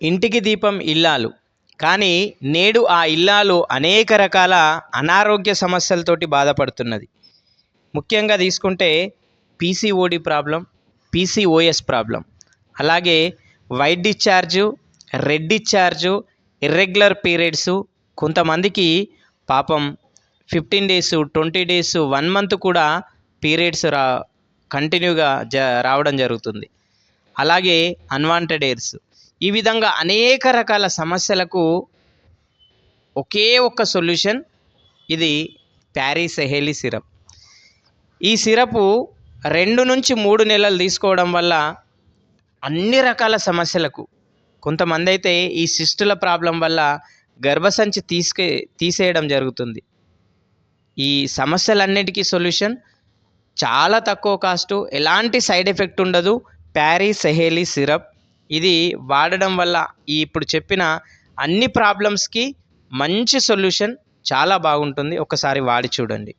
ఇంటికి దీపం ఇల్లాలు. కానీ నేడు ఆ ఇల్లాలు అనేక రకాల అనారోగ్య సమస్యలతోటి బాధపడుతున్నది. ముఖ్యంగా తీసుకుంటే పీసీఓడి ప్రాబ్లం పీసీఓఎస్ ప్రాబ్లం. అలాగే white discharge red discharge irregular periods కొంతమందికి పాపం fifteen days twenty days one month కూడా పీరియడ్స్ రా కంటిన్యూగా జ రావడం జరుగుతుంది. అలాగే అన్వాంటెడ్ ఎయిర్స్ ఈ విధంగా అనేక రకాల సమస్యలకు ఒకే ఒక్క సొల్యూషన్ ఇది ప్యారిస్ సిరప్. ఈ సిరపు రెండు నుంచి మూడు నెలలు తీసుకోవడం వల్ల అన్ని రకాల సమస్యలకు కొంతమంది అయితే ఈ సిస్టుల ప్రాబ్లం వల్ల గర్భసంచి తీసుకే తీసేయడం జరుగుతుంది. ఈ సమస్యలన్నిటికీ సొల్యూషన్ చాలా తక్కువ కాస్ట్ ఎలాంటి సైడ్ ఎఫెక్ట్ ఉండదు ప్యారీ సెహేలి సిరప్. ఇది వాడడం వల్ల ఈ ఇప్పుడు చెప్పిన అన్ని ప్రాబ్లమ్స్కి మంచి సొల్యూషన్ చాలా బాగుంటుంది. ఒకసారి వాడి చూడండి.